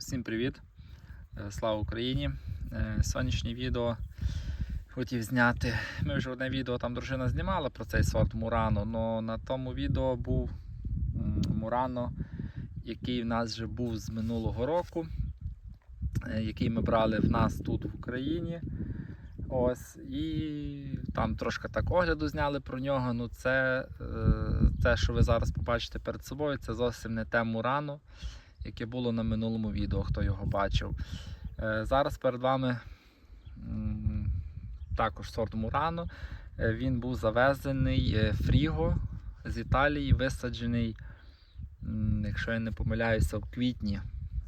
Всім привіт! Е, Слава Україні! Е, Сьогоднішнє відео хотів зняти. Ми вже одне відео там дружина знімала про цей сорт Мурано, але на тому відео був Мурано, який в нас вже був з минулого року, е, який ми брали в нас тут в Україні. Ось, і там трошки так огляду зняли про нього. Ну, це те, що ви зараз побачите перед собою, це зовсім не те Мурано яке було на минулому відео, хто його бачив. Е, Зараз перед вами також сорт Мурано. Е, Він був завезений е, Фріго з Італії, висаджений, якщо я не помиляюся, в квітні,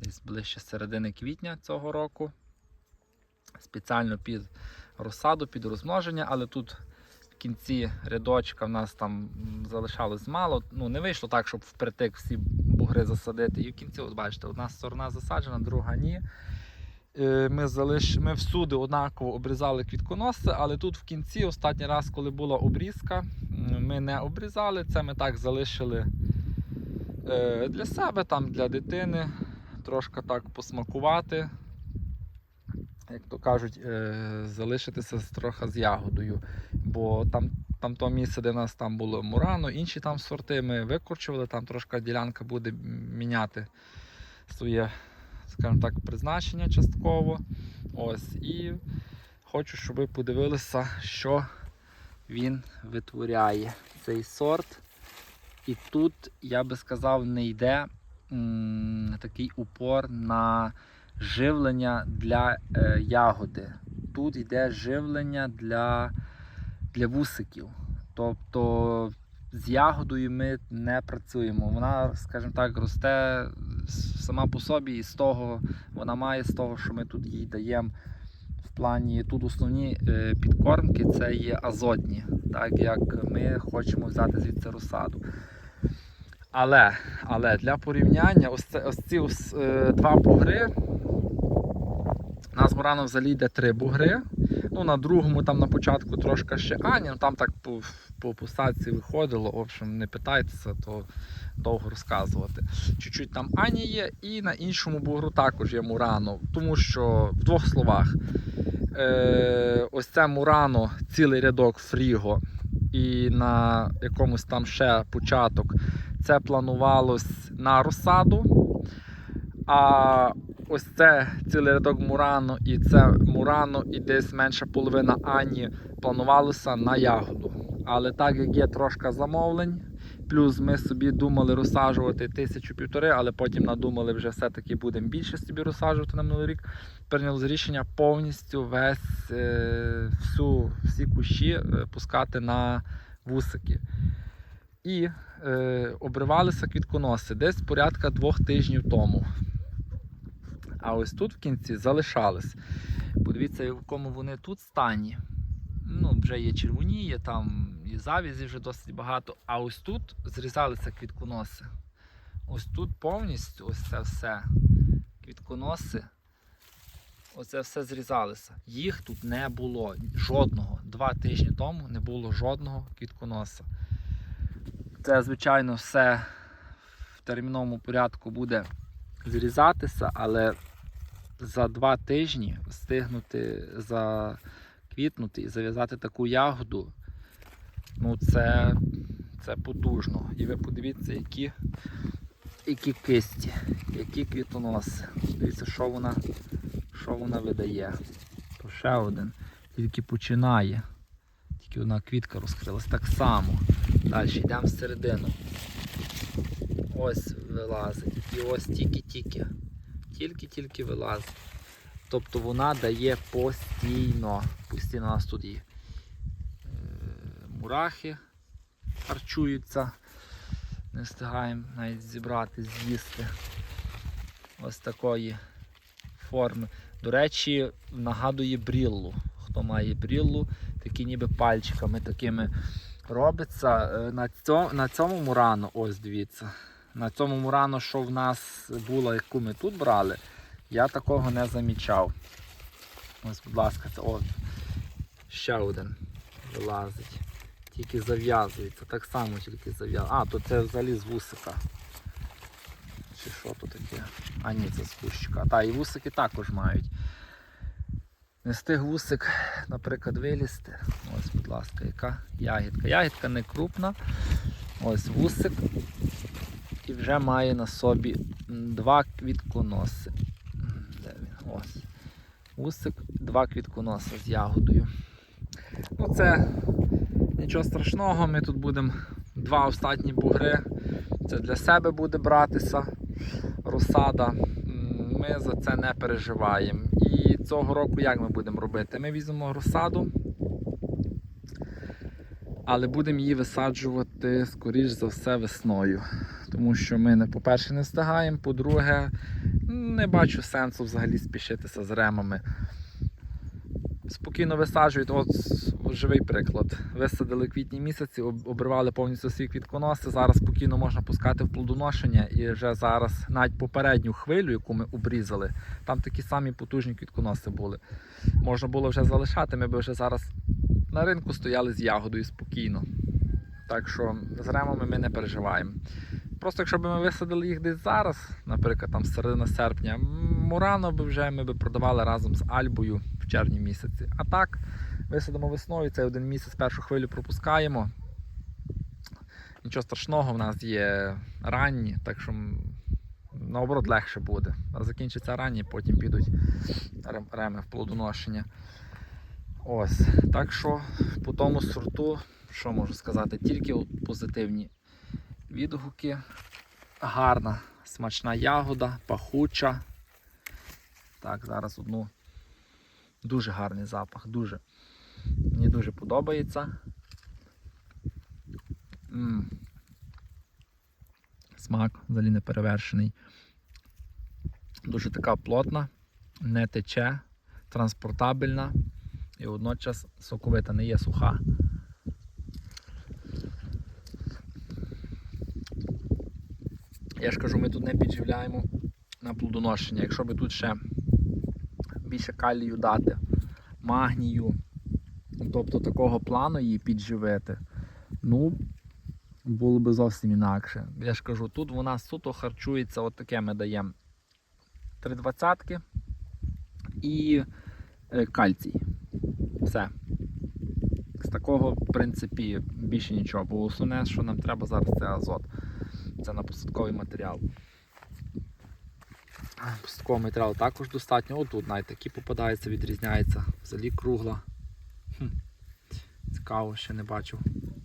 десь ближче середини квітня цього року. Спеціально під розсаду, під розмноження, але тут кінці рядочка в нас там залишалось мало. Ну, не вийшло так, щоб впритик всі бугри засадити. І в кінці, от бачите, одна сторона засаджена, друга ні. Е, Ми, залиш... ми всюди однаково обрізали квітконоси, але тут в кінці, останній раз, коли була обрізка, ми не обрізали це, ми так залишили е, для себе, там, для дитини, трошки так посмакувати. Як то кажуть, е, залишитися трохи з ягодою. Бо там, там то місце, де нас там було Мурано, інші там сорти ми викорчували, там трошки ділянка буде міняти своє, скажімо так, призначення частково. Ось. І хочу, щоб ви подивилися, що він витворяє цей сорт. І тут, я би сказав, не йде м, такий упор на живлення для е, ягоди. Тут йде живлення для, для вусиків. Тобто з ягодою ми не працюємо. Вона, скажімо так, росте сама по собі, і з того вона має з того, що ми тут їй даємо. В плані тут основні е, підкормки це є азотні, так як ми хочемо взяти звідси розсаду. Але, але для порівняння, ось, ось ці ось, е, два бугри. У нас Мурано взагалі йде три бугри. Ну, на другому там на початку трошки ще Ані, ну там так по, по посадці виходило. В общем, не питайтеся, то довго розказувати. Чуть-чуть там Ані є, і на іншому бугру також є Мурано. Тому що в двох словах. Е, ось це Мурано, цілий рядок Фріго, і на якомусь там ще початок це планувалось на розсаду. А ось це цілий рядок Мурано і це Мурано і десь менша половина Ані планувалося на ягоду. Але так як є трошки замовлень, плюс ми собі думали розсаджувати тисячу півтори, але потім надумали вже все-таки будемо більше собі розсаджувати на минулий рік. Прийняли рішення повністю весь е, всю, всі кущі е, пускати на вусики. І е, обривалися квітконоси десь порядка двох тижнів тому. А ось тут в кінці залишались. Подивіться, в якому вони тут стані. Ну, вже є червоніє, там і завізі вже досить багато. А ось тут зрізалися квітконоси. Ось тут повністю ось це все. Квітконоси. Оце все зрізалося. Їх тут не було жодного. Два тижні тому не було жодного квітконоса. Це, звичайно, все в терміновому порядку буде зрізатися, але за два тижні встигнути заквітнути і зав'язати таку ягоду, ну це, це потужно. І ви подивіться, які, які кисті, які квітоноси. Дивіться, що вона, що вона видає. То ще один. Тільки починає. Тільки одна квітка розкрилась так само. Далі йдемо всередину. Ось вилазить. І ось тільки-тільки. Тільки-тільки вилазить. Тобто вона дає постійно. Постійно у нас тут є е, мурахи харчуються. Не встигаємо навіть зібрати, з'їсти. Ось такої форми. До речі, нагадує бріллу. Хто має бріллу, такі ніби пальчиками такими робиться. Е, На цьому, на цьому мурану, ось дивіться. На цьому мурану, що в нас було, яку ми тут брали, я такого не замічав. Ось, будь ласка, це от ще один вилазить. Тільки зав'язується. Так само тільки зав'язується. А, то це взагалі з вусика. Чи що тут таке? А ні, це з кущика. Та, і вусики також мають. Не встиг вусик, наприклад, вилізти. Ось, будь ласка, яка ягідка. Ягідка не крупна. Ось вусик. І вже має на собі два квітконоси. Де він? Ось. Вусик, два квітконоси з ягодою. Ну це нічого страшного, ми тут будемо два останні бугри. Це для себе буде братися розсада. Ми за це не переживаємо. І цього року як ми будемо робити? Ми візьмемо розсаду, але будемо її висаджувати, скоріш за все, весною. Тому що ми, по-перше, не встигаємо, по-друге, не бачу сенсу взагалі спішитися з ремами. Спокійно висаджують, от живий приклад. Висадили квітні місяці, обривали повністю свій квітконоси. Зараз спокійно можна пускати в плодоношення. І вже зараз навіть попередню хвилю, яку ми обрізали, там такі самі потужні квітконоси були. Можна було вже залишати, ми б вже зараз на ринку стояли з ягодою спокійно. Так що з ремами ми не переживаємо. Просто якщо б ми висадили їх десь зараз, наприклад, там середина серпня, Мурано би вже ми б продавали разом з Альбою в червні місяці. А так, висадимо весною, цей один місяць першу хвилю пропускаємо. Нічого страшного, в нас є ранні, так що наоборот легше буде. А закінчиться ранні, потім підуть реми в плодоношення. Ось. Так що по тому сорту, що можу сказати, тільки позитивні відгуки. Гарна, смачна ягода, пахуча. Так, зараз одну. Дуже гарний запах, дуже. Мені дуже подобається. м Смак взагалі не перевершений. Дуже така плотна, не тече, транспортабельна і водночас соковита, не є суха. Я ж кажу, ми тут не підживляємо на плодоношення. Якщо би тут ще більше калію дати, магнію, тобто такого плану її підживити, ну, було би зовсім інакше. Я ж кажу, тут вона суто харчується, от таке ми даємо 3,20 і е, кальцій. Все. З такого, в принципі, більше нічого. Бо основне, що нам треба зараз, це азот. Це на посадковий матеріал. Посадкового матеріалу також достатньо. Отут навіть такі попадаються, відрізняється. Взагалі кругла. Хм. Цікаво, ще не бачив.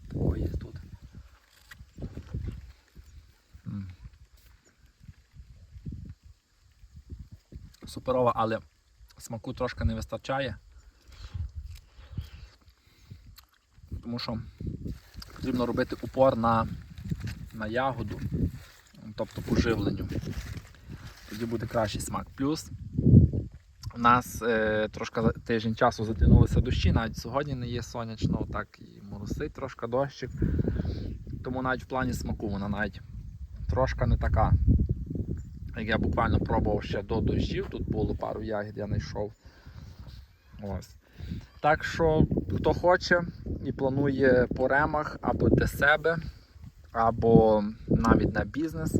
Такого є тут. Суперова, але смаку трошки не вистачає. Тому що потрібно робити упор на, на ягоду, тобто по живленню. Тоді буде кращий смак. Плюс у нас е, трошки тиждень часу затягнулися дощі, навіть сьогодні не є сонячно, так і моросить трошки дощик. Тому навіть в плані смаку вона навіть трошки не така. Як я буквально пробував ще до дощів, тут було пару ягід, я знайшов. Ось. Так що, хто хоче і планує по ремах або для себе, або навіть на бізнес.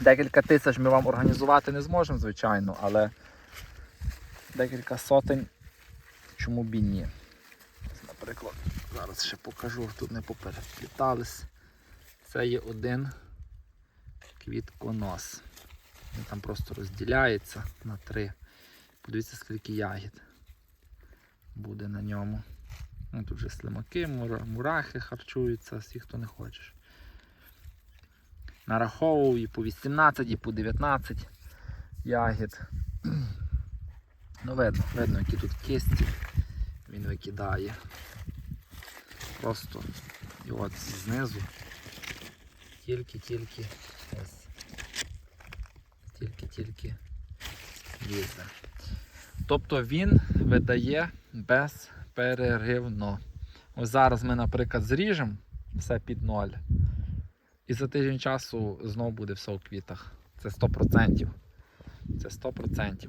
Декілька тисяч ми вам організувати не зможемо, звичайно, але декілька сотень, чому б і ні. Наприклад, зараз ще покажу, тут не попереплітались. Це є один квітконос. Він там просто розділяється на три. Подивіться, скільки ягід буде на ньому. Ну, тут вже слимаки, мурахи харчуються, всі, хто не хочеш. Нараховував і по 18, і по 19 ягід. Ну, видно, видно, які тут кисті він викидає. Просто і от знизу тільки-тільки ось. Тільки-тільки лізе. Тобто він видає безперервно. Ось зараз ми, наприклад, зріжемо все під ноль. І за тиждень часу знову буде все у квітах. Це 100%. Це 100%.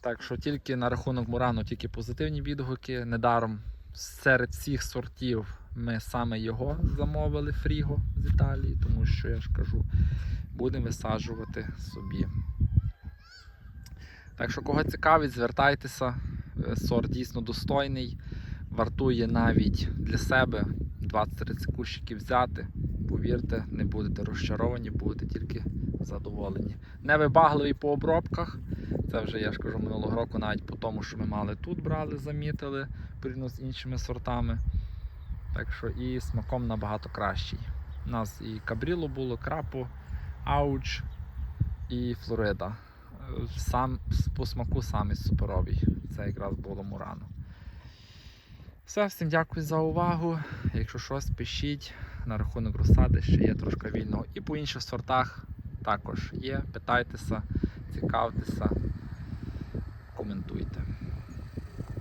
Так що тільки на рахунок Мурану тільки позитивні відгуки. Недаром серед всіх сортів ми саме його замовили фріго з Італії, тому що я ж кажу, будемо висаджувати собі. Так що, кого цікавить, звертайтеся. Е, Сорт дійсно достойний. Вартує навіть для себе 20-30 кущиків взяти. Повірте, не будете розчаровані, будете тільки задоволені. Невибагливий по обробках. Це вже я ж кажу минулого року, навіть по тому, що ми мали тут брали, замітили порівняно з іншими сортами. Так що і смаком набагато кращий. У нас і кабріло було, крапо, ауч і флорида. Сам по смаку самий суперовий. Це якраз було мурано. Все, всім дякую за увагу. Якщо щось, пишіть на рахунок розсади, ще є трошки вільного. І по інших сортах також є. Питайтеся, цікавтеся, коментуйте.